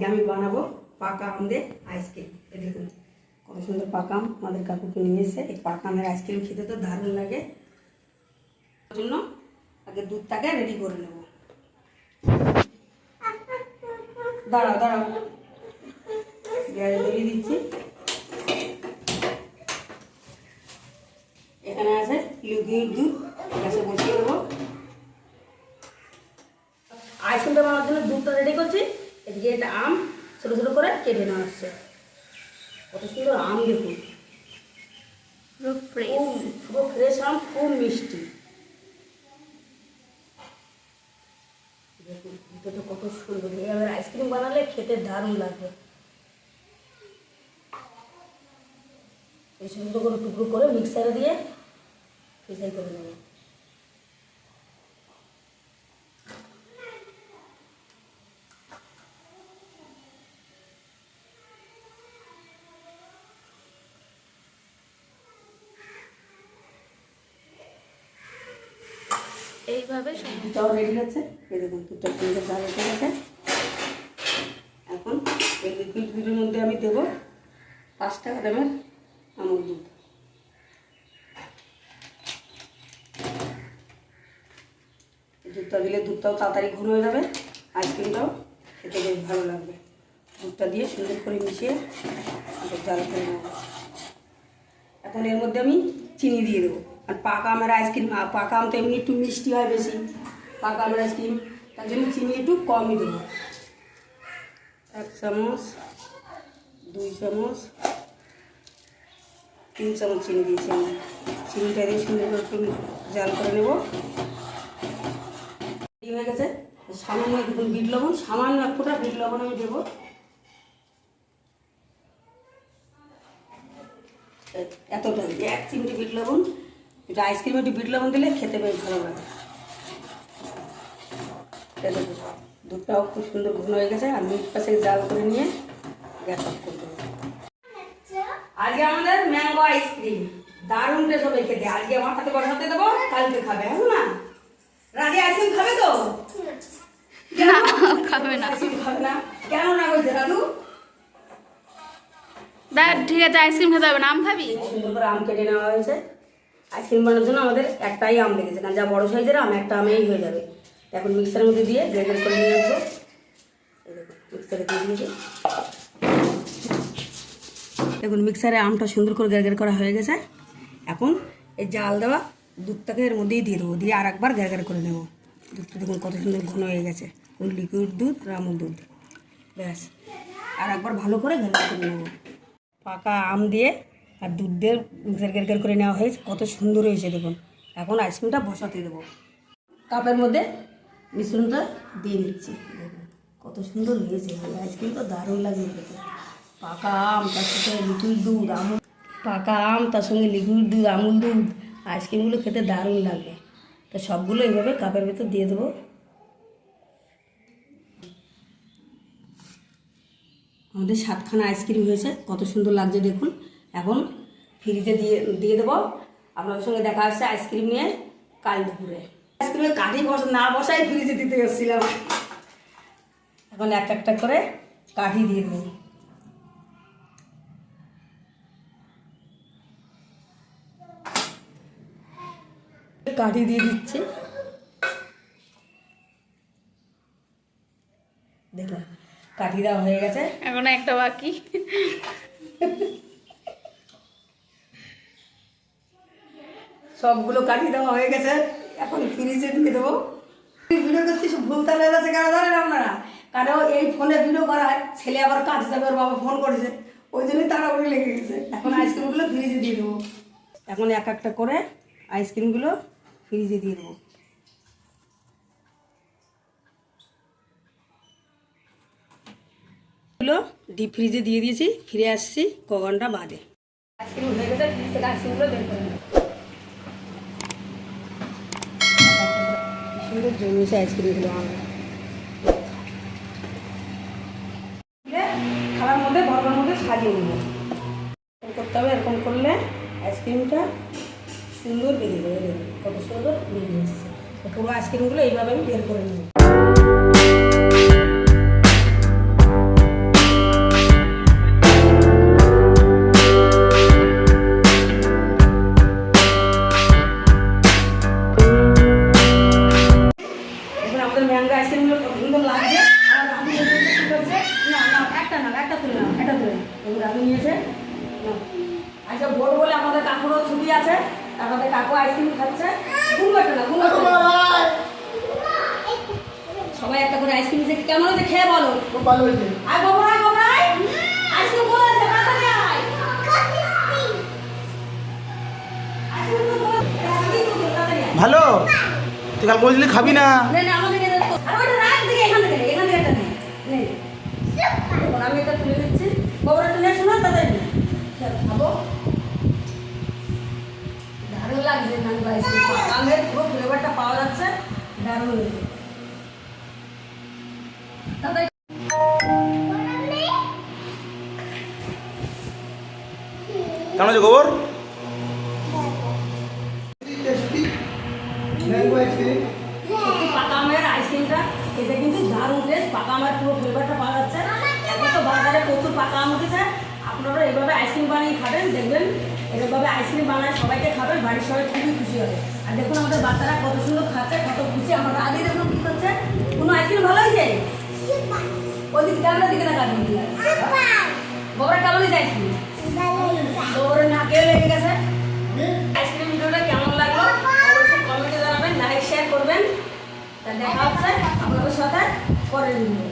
আজকে আমি বানাবো পাকা আম দিয়ে আইসক্রিম এই দেখুন, কত সুন্দর পাকা আম। আমাদের কাকুকে নিয়ে এসে এই পাকা আমের আইসক্রিম খেতে তো দারুণ লাগে। জন্য আগে দুধটাকে রেডি করে নেব। দাঁড়াও দাঁড়াও। গ্যাস ধরিয়ে দিচ্ছি। এখানে আছে লিকুইড দুধ গ্যাসে বসিয়ে দেবো। আইসক্রিমটা বানানোর জন্য দুধটা রেডি করছি। এদিকে এটা আম ছোটো ছোটো করে কেটে নেওয়া হচ্ছে। কত সুন্দর আম দেখুন। পুরো ফ্রেশ আম খুব মিষ্টি। দেখুন ভিতরটা কত সুন্দর। এবার আইসক্রিম বানালে খেতে দারুণ লাগবে। এই সুন্দর করে টুকরো করে মিক্সারে দিয়ে ফ্রিজাই করে নেব। এইভাবে দুধটাও রেডি হচ্ছে দুধটা সুন্দর জাল হয়ে গেছে। এখন এই লিকুইড মধ্যে আমি দেবো পাঁচ টাকা দামের দুধ। দুধটা দিলে দুধটাও তাড়াতাড়ি ঘন হয়ে যাবে, আইসক্রিমটাও খেতে বেশ ভালো লাগবে। দুধটা দিয়ে সুন্দর করে মিশিয়ে জাল করে নেব। এখন এর মধ্যে আমি চিনি দিয়ে দেবো। আর পাকা আমের আইসক্রিম পাকা আম তো এমনি একটু মিষ্টি হয় বেশি। পাকা আমের আইসক্রিম, তার জন্য চিনি একটু কমই দেবো। এক চামচ, দুই চামচ, তিন চামচ চিনি দিয়েছি আমি। চিনিটা দিয়ে সুন্দর করে একটু জাল করে নেব। হয়ে গেছে, সামান্য দেখুন বিট লবণ, সামান্য এক ফোঁটা বিট লবণ আমি দেবো। এতটা এক চিমটি বিট লবণ। এটা আইসক্রিমে একটু বিট লবণ দিলে খেতে বেশ ভালো লাগে। দুধটাও খুব সুন্দর ঘন হয়ে গেছে আর মিট পাশে জাল করে নিয়ে গ্যাস অফ করে দেবো। আজকে আমাদের ম্যাঙ্গো আইসক্রিম দারুণ টেস্ট হবে খেতে। আজকে আমার হাতে বসাতে দেবো কালকে খাবে হ্যাঁ না? রাজি? আইসক্রিম খাবে তো? না খাবে না। খাবে না? কেন না বলছে দাদু? দেখ ঠিক আছে আইসক্রিম খেতে হবে না আম খাবি? সুন্দর করে আম কেটে নেওয়া হয়েছে। আইসক্রিম বানানোর জন্য আমাদের একটাই আম লেগেছে, কারণ যা বড় সাইজের আম, একটা আমেই হয়ে যাবে। এখন মিক্সারের মধ্যে দিয়ে গ্রেডেড করে নিয়ে আসব। মিক্সারে দিয়ে দিয়েছি। দেখুন মিক্সারে আমটা সুন্দর করে গ্যারগের করা হয়ে গেছে। এখন এই জাল দেওয়া দুধটাকে এর মধ্যেই দিয়ে দেবো, দিয়ে আর একবার গ্যারগের করে নেব। দুধটা দেখুন কত সুন্দর ঘন হয়ে গেছে। ওই লিকুইড দুধ আমুল দুধ। ব্যাস আর একবার ভালো করে গ্যারগের করে নেব। পাকা আম দিয়ে আর দুধ দিয়ে মিক্সার গ্যারগের করে নেওয়া হয়েছে, কত সুন্দর হয়েছে দেখুন। এখন আইসক্রিমটা বসাতে দেবো। কাপের মধ্যে মিশ্রণটা দিয়ে দিচ্ছি দেখুন, কত সুন্দর হয়েছে। আইসক্রিম তো দারুণ লাগে পাকা আম, তার সাথে লিকুইড দুধ, আমুল পাকা আম, তার সঙ্গে লিকুইড দুধ, আমুল দুধ, আইসক্রিমগুলো খেতে দারুণ লাগে। তো সবগুলো এইভাবে কাপের ভেতর দিয়ে দেবো। আমাদের সাতখানা আইসক্রিম হয়েছে, কত সুন্দর লাগছে দেখুন। এখন ফ্রিজে দিয়ে দিয়ে দেবো। আপনাদের সঙ্গে দেখা আসছে আইসক্রিম নিয়ে কাল দুপুরে। আইসক্রিমে কাঠি বস, না বসাই ফ্রিজে দিতে এসেছিলাম। এখন এক একটা করে কাঠি দিয়ে দেবো। কাঠি দিয়ে দিচ্ছি। দেখুন, কাঠি দেওয়া হয়ে গেছে। এখন একটা বাকি। সবগুলো কাটিয়ে দেওয়া হয়ে গেছে। এখন ফ্রিজে দিয়ে দেবো। ভিডিও করছি ভুল তাহলে গেছে কেন জানেন আপনারা? কারণ এই ফোনে ভিডিও করা হয়, ছেলে আবার কাজ যাবে, ওর বাবা ফোন করেছে। ওই জন্যই তাড়াহুড়ি লেগে গেছে। এখন আইসক্রিমগুলো ফ্রিজে দিয়ে দেবো। এখন এক একটা করে আইসক্রিমগুলো ফ্রিজে দিয়ে দেবো। ডিপ ফ্রিজে দিয়ে দিয়েছি, ফিরে আসছি ক ঘণ্টা বাদে আইসক্রিম হয়ে গেছে ফ্রিজ থেকে আইসক্রিমগুলো বের সুন্দর জমেছে আইসক্রিমগুলো আমার। খাবার মধ্যে বরফের মধ্যে সাজিয়ে নেব। এরকম করতে হবে, এরকম করলে আইসক্রিমটা সুন্দর বেরিয়ে যাবে। কত সুন্দর বেরিয়ে এসছে। পুরো আইসক্রিমগুলো এইভাবে আমি বের করে নেব। আছে আমাদের কাকু আইসক্রিম খাচ্ছে। ঘুমোটা না ঘুমোটা। সবাই একটা করে আইসক্রিম কেমন হয়েছে খেয়ে বলো। খুব ভালো হয়েছে। আয় গোবরাই গোবরাই আইসক্রিম কোথায় আছে? তাড়াতাড়ি আয়। আইসক্রিম তো কোথায়? তাড়াতাড়ি আয়। ভালো? তুই কাল বলছিলি খাবি না। নে, নে, আমাদেরকে দে তো। আরে ওটা রাখ দিকে, এখান থেকে এখান থেকে একটা নে। নে। আমি এটা তুলে দিচ্ছি। গোবর শোনা তাদের খাব। লাগছে নানু আইসক্রিম আমের পুরো ফ্লেভারটা পাওয়া যাচ্ছে দারুণ হয়েছে তাড়াতাড়ি কেমন গোবর? পাকা আইসক্রিমটা এটা কিন্তু দারুণ টেস্ট পাকা আমের পুরো ফ্লেভারটা পাওয়া যাচ্ছে এখন তো বাজারে প্রচুর পাকা আম উঠেছে আপনারা এইভাবে আইসক্রিম বানিয়ে খাবেন, দেখবেন এরকমভাবে আইসক্রিম বানায়, সবাইকে খাবেন বাড়ির সবাই খুবই খুশি হবে। আর দেখুন আমাদের বাচ্চারা কত সুন্দর খাচ্ছে, কত খুশি। আমরা আগে দেখুন কী করছে। কোনো আইসক্রিম ভালো হয়েছে? ওই দিকে ক্যামেরা দিকে না দেখা বড়রা কেমন হয়েছে আইসক্রিম লেগে গেছে। আইসক্রিম কেমন লাগল? শেয়ার করবেন। তা দেখা হচ্ছে আপনাদের সাথে পরের ভিডিও